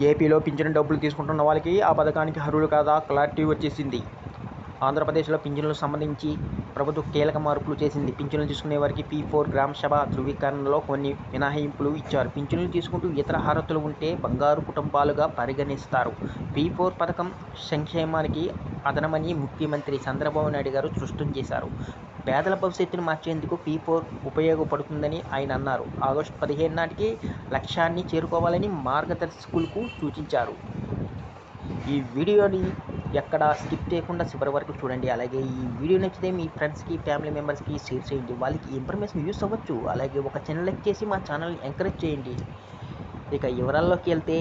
ఏపీలో పింఛను డబ్బులు తీసుకుంటున్న వాళ్ళకి ఆ పథకానికి అర్హులు కాదా? క్లారిటీ వచ్చేసింది. ఆంధ్రప్రదేశ్లో పింఛన్లకు సంబంధించి ప్రభుత్వం కీలక మార్పులు చేసింది. పింఛన్లు తీసుకునే వారికి పీ ఫోర్ గ్రామ సభ ధృవీకరణలో కొన్ని మినహాయింపులు ఇచ్చారు. పింఛన్లు తీసుకుంటూ ఇతర అర్హతలు ఉంటే బంగారు కుటుంబాలుగా పరిగణిస్తారు. పీ ఫోర్ పథకం సంక్షేమానికి అదనమని ముఖ్యమంత్రి చంద్రబాబు నాయుడు గారు స్పష్టం చేశారు. పేదల భవిష్యత్తును మార్చేందుకు పీ ఫోర్ ఉపయోగపడుతుందని ఆయన అన్నారు. ఆగస్టు పదిహేను నాటికి లక్ష్యాన్ని చేరుకోవాలని మార్గదర్శకులకు సూచించారు. ఈ వీడియోని ఎక్కడ స్కిప్ చేయకుండా చివరి వరకు చూడండి. అలాగే ఈ వీడియో నచ్చితే మీ ఫ్రెండ్స్కి ఫ్యామిలీ మెంబర్స్కి షేర్ చేయండి. వాళ్ళకి ఇన్ఫర్మేషన్ యూస్ అవ్వచ్చు. అలాగే ఒక ఛానల్ లైక్ చేసి మా ఛానల్ని ఎంకరేజ్ చేయండి. ఇక వివరాల్లోకి వెళ్తే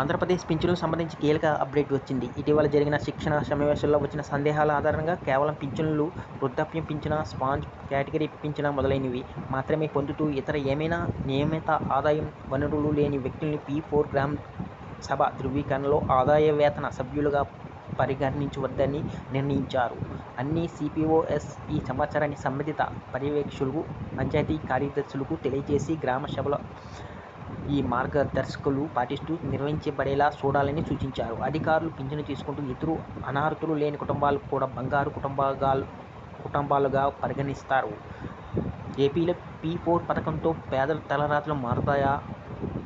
ఆంధ్రప్రదేశ్ పింఛను సంబంధించి కీలక అప్డేట్ వచ్చింది. ఇటీవల జరిగిన శిక్షణ సమావేశాల్లో వచ్చిన సందేహాల ఆధారంగా కేవలం పింఛన్లు వృద్ధాప్యం పింఛన స్పాంజ్ కేటగిరీ పింఛన మొదలైనవి మాత్రమే పొందుతూ ఇతర ఏమైనా నియమిత ఆదాయం వనరులు లేని వ్యక్తుల్ని పీ ఫోర్ గ్రామ్ సభ ధృవీకరణలో ఆదాయ వేతన సభ్యులుగా పరిగణించవద్దని నిర్ణయించారు. అన్ని సిపిఓఎస్ ఈ సమాచారాన్ని సంబంధిత పర్యవేక్షకులకు పంచాయతీ కార్యదర్శులకు తెలియజేసి గ్రామ సభల ఈ మార్గదర్శకులు పాటిస్తూ నిర్వహించబడేలా చూడాలని సూచించారు. అధికారులు పింఛను తీసుకుంటూ ఇతరు అనార్హతలు లేని కుటుంబాలకు కూడా బంగారు కుటుంబాలు కుటుంబాలుగా పరిగణిస్తారు. ఏపీలో పీ ఫోర్ పథకంతో పేదల తలరాతలు మారుతాయా?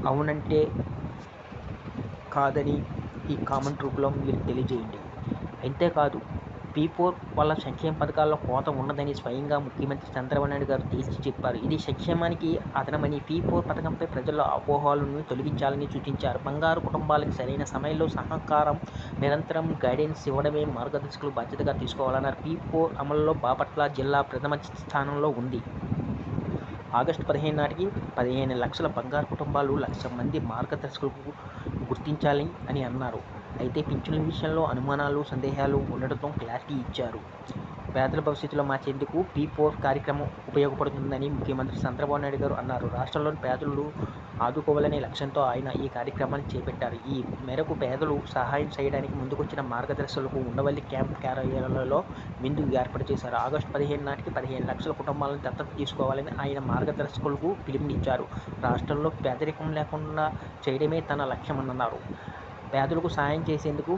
అవునంటే కాదని ఈ కామెంట్ రూపంలో మీరు తెలియజేయండి. అంతేకాదు పీ ఫోర్ వల్ల సంక్షేమ పథకాల్లో కోత ఉండదని స్వయంగా ముఖ్యమంత్రి చంద్రబాబు నాయుడు గారు తేల్చి చెప్పారు. ఇది సంక్షేమానికి అదనమని పీ ఫోర్ పథకంపై ప్రజల అపోహలను తొలగించాలని సూచించారు. బంగారు కుటుంబాలకు సరైన సమయంలో సహకారం నిరంతరం గైడెన్స్ ఇవ్వడమే మార్గదర్శకులు బాధ్యతగా తీసుకోవాలన్నారు. పీ ఫోర్ అమలులో బాపట్ల జిల్లా ప్రథమ స్థానంలో ఉంది. ఆగస్టు పదిహేను నాటికి పదిహేను లక్షల బంగారు కుటుంబాలు లక్ష మంది మార్గదర్శకులకు గుర్తించాలి అని అన్నారు. అయితే పింఛన్ల విషయంలో అనుమానాలు సందేహాలు ఉండటంతో క్లారిటీ ఇచ్చారు. పేదల భవిష్యత్తులో మార్చేందుకు పీ ఫోర్ కార్యక్రమం ఉపయోగపడుతుందని ముఖ్యమంత్రి చంద్రబాబు నాయుడు గారు అన్నారు. రాష్ట్రంలోని పేదలు ఆదుకోవాలనే లక్ష్యంతో ఆయన ఈ కార్యక్రమాన్ని చేపట్టారు. ఈ మేరకు పేదలు సహాయం చేయడానికి ముందుకొచ్చిన మార్గదర్శకులకు ఉండవల్లి క్యాంప్ కార్యాలయాలలో విందు ఏర్పాటు చేశారు. ఆగస్టు పదిహేను నాటికి పదిహేను లక్షల కుటుంబాలను దత్తత తీసుకోవాలని ఆయన మార్గదర్శకులకు పిలుపునిచ్చారు. రాష్ట్రంలో పేదరికం లేకుండా చేయడమే తన లక్ష్యమన్నారు. పేదలకు సాయం చేసేందుకు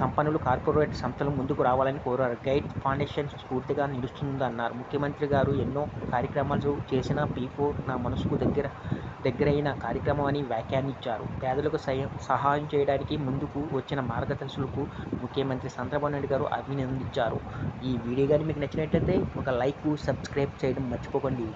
సంపన్నులు కార్పొరేట్ సంస్థలు ముందుకు రావాలని కోరారు. గైడ్ ఫౌండేషన్ స్ఫూర్తిగా నిలుస్తుందన్నారు ముఖ్యమంత్రి గారు ఎన్నో కార్యక్రమాలు చేసిన పీఫో నా మనసుకు దగ్గర దగ్గరైన కార్యక్రమం అని వ్యాఖ్యానించారు. పేదలకు సహాయం చేయడానికి ముందుకు వచ్చిన మార్గదర్శులకు ముఖ్యమంత్రి చంద్రబాబు నాయుడు గారు అభినందించారు. ఈ వీడియో కానీ మీకు నచ్చినట్లయితే ఒక లైక్ సబ్స్క్రైబ్ చేయడం మర్చిపోకండి.